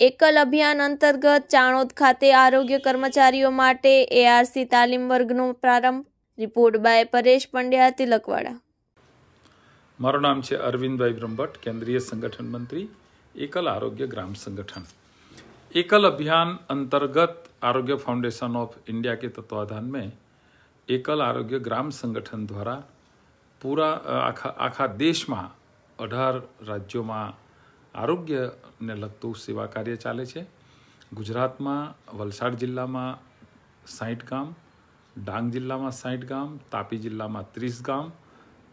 એકલ અભિયાન અંતર્ગત ચાણોદ ખાતે આરોગ્ય કર્મચારીઓ માટે એઆરસી તાલીમ વર્ગનો પ્રારંભ. Report by Paresh Pandya, Tilakwada. મારું નામ છે અરવિંદભાઈ બ્રહ્મભટ્ટ, કેન્દ્રીય સંગઠન મંત્રી, એકલ આરોગ્ય ગ્રામ સંગઠન. એકલ અભિયાન અંતર્ગત આરોગ્ય ફાઉન્ડેશન ઓફ ઇન્ડિયા કે તત્વાધાન મેં એકલ આરોગ્ય ગ્રામ સંગઠન દ્વારા પૂરા, આખા આખા દેશમાં અઢાર રાજ્યોમાં આરોગ્યને લગતું સેવા કાર્ય ચાલે છે. ગુજરાતમાં વલસાડ જિલ્લામાં સાઠ ગામ, ડાંગ જિલ્લામાં સાઠ ગામ, તાપી જિલ્લામાં ત્રીસ ગામ,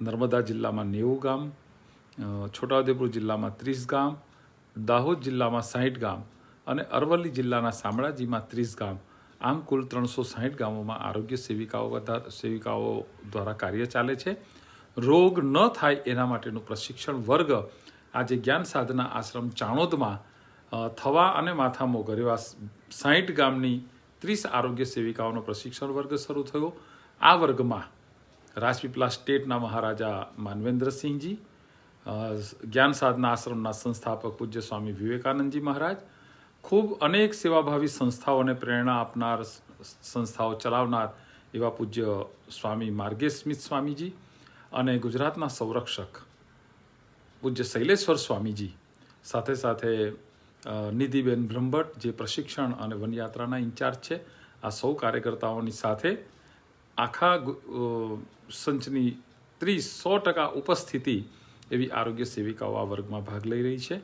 નર્મદા જિલ્લામાં નેવું ગામ છોટાઉદેપુર જિલ્લામાં ત્રીસ ગામ, દાહોદ જિલ્લામાં સાઠ ગામ અને અરવલ્લી જિલ્લાના શામળાજીમાં ત્રીસ ગામ. આમ કુલ ત્રણસો સાઠ ગામોમાં આરોગ્ય સેવિકાઓ સેવિકાઓ દ્વારા કાર્ય ચાલે છે. રોગ ન થાય એના માટેનું પ્રશિક્ષણ વર્ગ આજે જ્ઞાન સાધના આશ્રમ ચાણોદમાં થવા અને માથામો ગરેવા સાહીઠ ગામની ત્રીસ આરોગ્ય સેવિકાઓનો પ્રશિક્ષણ વર્ગ શરૂ થયો. આ વર્ગમાં રાજપીપલા સ્ટેટના મહારાજા માનવેન્દ્રસિંહજી જ્ઞાન સાધના આશ્રમના સંસ્થાપક પૂજ્ય સ્વામી વિવેકાનંદજી મહારાજ, ખૂબ અનેક સેવાભાવી સંસ્થાઓને પ્રેરણા આપનાર સંસ્થાઓ ચલાવનાર એવા પૂજ્ય સ્વામી માર્ગેશ સ્મિત સ્વામીજી અને ગુજરાતના સંરક્ષક પૂજ્ય શૈલેશ્વર સ્વામીજી. સાથે સાથે નિધિબેન બ્રહ્મભટ્ટ, જે પ્રશિક્ષણ અને વનયાત્રાના ઇન્ચાર્જ છે, આ સૌ કાર્યકર્તાઓની સાથે આખા સંચની ત્રીસ સો ટકા ઉપસ્થિતિ એવી આરોગ્ય સેવિકાઓ આ વર્ગમાં ભાગ લઈ રહી છે.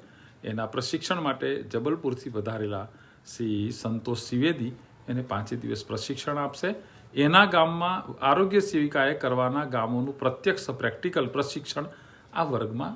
એના પ્રશિક્ષણ માટે જબલપુરથી વધારેલા શ્રી સંતોષ ત્રિવેદી એને પાંચે દિવસ પ્રશિક્ષણ આપશે. એના ગામમાં આરોગ્ય સેવિકાએ કરવાના ગામોનું પ્રત્યક્ષ પ્રેક્ટિકલ પ્રશિક્ષણ આ વર્ગમાં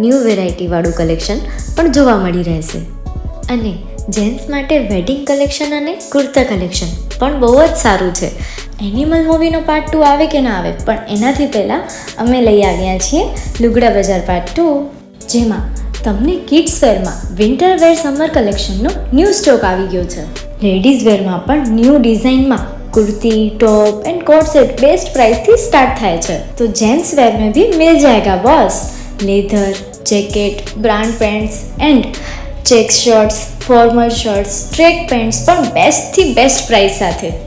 ન્યૂ વેરાયટીવાળું કલેક્શન પણ જોવા મળી રહેશે. અને જેન્ટ્સ માટે વેડિંગ કલેક્શન અને કુર્તા કલેક્શન પણ બહુ જ સારું છે. એનિમલ મૂવીનો પાર્ટ ટુ આવે કે ના આવે, પણ એનાથી પહેલાં અમે લઈ આવ્યા છીએ લુગડા બજાર પાર્ટ ટુ જેમાં તમને કિડ્સ વેરમાં વિન્ટર વેર સમર કલેક્શનનો ન્યૂ સ્ટોક આવી ગયો છે. લેડીઝ વેરમાં પણ ન્યૂ ડિઝાઇનમાં kurti top and coat set best પ્રાઇસથી start થાય છે. તો જેન્ટ્સ વેરને બી મિલ જાયગા બસ. Leather jacket brand pants and check shirts formal shirts track pants પણ બેસ્ટથી બેસ્ટ પ્રાઇસ સાથે.